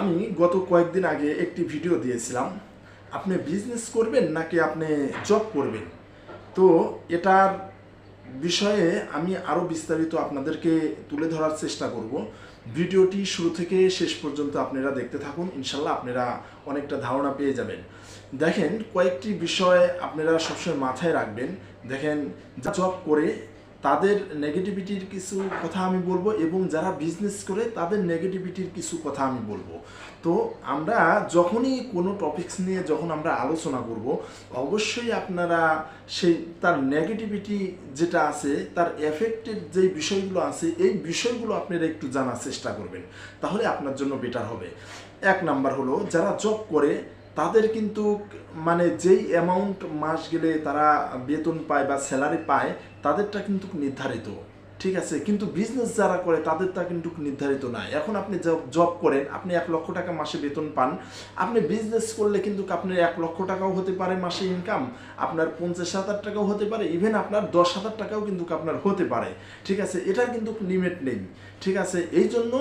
আমি গত কয়েকদিন আগে একটি ভিডিও দিয়েছিলাম। আপনি বিজনেস করবেন নাকি আপনি জব করবেন? তো এটার বিষয়ে আমি আরও বিস্তারিত আপনাদেরকে তুলে ধরার চেষ্টা করব। ভিডিওটি শুরু থেকে শেষ পর্যন্ত আপনারা দেখতে থাকুন, ইনশাল্লাহ আপনারা অনেকটা ধারণা পেয়ে যাবেন। দেখেন, কয়েকটি বিষয় আপনারা সবসময় মাথায় রাখবেন। দেখেন জব করে তাদের নেগেটিভিটির কিছু কথা আমি বলব এবং যারা বিজনেস করে, তাদের নেগেটিভিটির কিছু কথা আমি বলব। তো আমরা যখনই কোনো টপিকস নিয়ে যখন আমরা আলোচনা করব, অবশ্যই আপনারা সেই, তার নেগেটিভিটি যেটা আছে, তার এফেক্টেড যে বিষয়গুলো আছে, এই বিষয়গুলো আপনারা একটু জানার চেষ্টা করবেন, তাহলে আপনার জন্য বেটার হবে। এক নাম্বার হলো, যারা জব করে, তাদের কিন্তু মানে যেই অ্যামাউন্ট মাস গেলে তারা বেতন পায় বা স্যালারি পায় তাদেরটা কিন্তু নির্ধারিত, ঠিক আছে? কিন্তু বিজনেস যারা করে, তাদেরটা কিন্তু নির্ধারিত নয় এখন আপনি জব করেন, আপনি এক লক্ষ টাকা মাসে বেতন পান। আপনি বিজনেস করলে কিন্তু আপনার এক লক্ষ টাকাও হতে পারে মাসে ইনকাম আপনার পঞ্চাশ হাজার টাকাও হতে পারে ইভেন আপনার দশ হাজার টাকাও কিন্তু আপনার হতে পারে, ঠিক আছে? এটার কিন্তু লিমিট নেই, ঠিক আছে? এই জন্য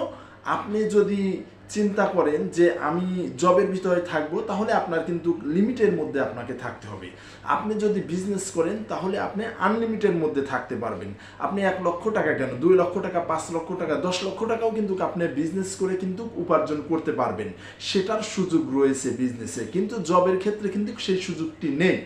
আপনি যদি চিন্তা করেন যে আমি জবের ভিতরে থাকব, তাহলে আপনার কিন্তু লিমিটের মধ্যে আপনাকে থাকতে হবে। আপনি যদি বিজনেস করেন, তাহলে আপনি আনলিমিটের মধ্যে থাকতে পারবেন। আপনি এক লক্ষ টাকা কেন? দুই লক্ষ টাকা, পাঁচ লক্ষ টাকা, দশ লক্ষ টাকাও কিন্তু আপনি বিজনেস করে কিন্তু উপার্জন করতে পারবেন। সেটার সুযোগ রয়েছে বিজনেসে কিন্তু জবের ক্ষেত্রে কিন্তু সেই সুযোগটি নেই।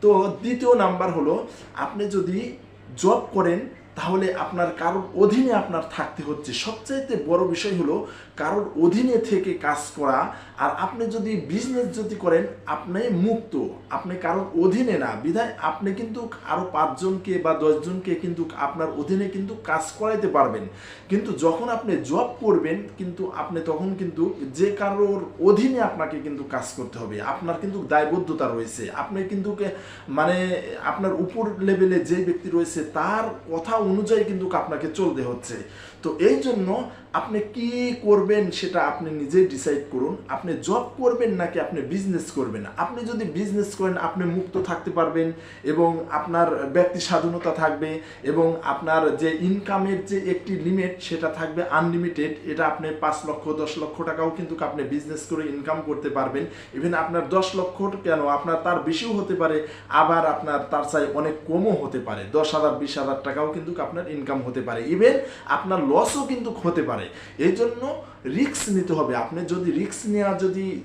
তো দ্বিতীয় নাম্বার হলো, আপনি যদি জব করেন তাহলে আপনার কারোর অধীনে আপনার থাকতে হচ্ছে। সবচাইতে বড় বিষয় হলো কারোর অধীনে থেকে কাজ করা। আর আপনি যদি বিজনেস যদি করেন, আপনি মুক্ত। আপনি কারোর অধীনে না। বিধায় আপনি কিন্তু আরও পাঁচজনকে বা দশজনকে কিন্তু আপনার অধীনে কিন্তু কাজ করাইতে পারবেন। কিন্তু যখন আপনি জব করবেন, কিন্তু আপনি তখন কিন্তু যে কারোর অধীনে আপনাকে কিন্তু কাজ করতে হবে। আপনার কিন্তু দায়বদ্ধতা রয়েছে। আপনি কিন্তু মানে আপনার উপর লেভেলে যে ব্যক্তি রয়েছে, তার কথা অনুযায়ী কিন্তু আপনাকে চলতে হচ্ছে। তো এই জন্য আপনি কি করবেন সেটা আপনি নিজেই ডিসাইড করুন। আপনি জব করবেন নাকি আপনি বিজনেস করবেন? আপনি যদি বিজনেস করেন, আপনি মুক্ত থাকতে পারবেন এবং আপনার ব্যক্তি স্বাধীনতা থাকবে এবং আপনার যে ইনকামের যে একটি লিমিট সেটা থাকবে আনলিমিটেড এটা আপনি পাঁচ লক্ষ, দশ লক্ষ টাকাও কিন্তু আপনি বিজনেস করে ইনকাম করতে পারবেন। ইভেন আপনার দশ লক্ষ কেন? আপনার তার বেশিও হতে পারে, আবার আপনার তার চাই অনেক কমও হতে পারে। দশ হাজার, বিশ হাজার টাকাও কিন্তু আপনার ইনকাম হতে পারে। ইভেন আপনার লসও কিন্তু হতে পারে। এই জন্য রিক্স নিতে হবে। আপনি যদি রিস্ক নেওয়া যদি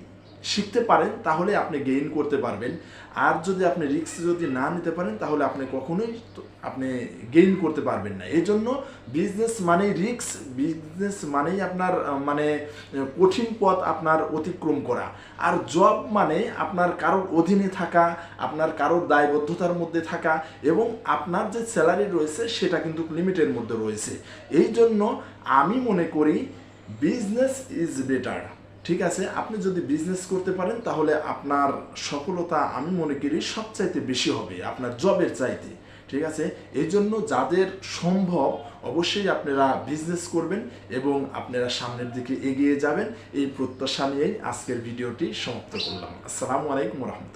শিখতে পারেন, তাহলে আপনি গেইন করতে পারবেন। আর যদি আপনি রিস্ক যদি না নিতে পারেন, তাহলে আপনি কখনোই আপনি গেইন করতে পারবেন না। এই জন্য বিজনেস মানেই রিস্ক বিজনেস মানেই আপনার মানে কঠিন পথ আপনার অতিক্রম করা। আর জব মানে আপনার কারোর অধীনে থাকা, আপনার কারোর দায়বদ্ধতার মধ্যে থাকা এবং আপনার যে স্যালারি রয়েছে, সেটা কিন্তু লিমিটের মধ্যে রয়েছে। এই জন্য আমি মনে করি বিজনেস ইজ বেটার ঠিক আছে, আপনি যদি বিজনেস করতে পারেন, তাহলে আপনার সফলতা আমি মনে করি সবচাইতে বেশি হবে, আপনার জবের চাইতে, ঠিক আছে? এই জন্য যাদের সম্ভব, অবশ্যই আপনারা বিজনেস করবেন এবং আপনারা সামনের দিকে এগিয়ে যাবেন। এই প্রত্যাশা নিয়েই আজকের ভিডিওটি সমাপ্ত করলাম। আসসালামু আলাইকুম রহমতুল্লাহ।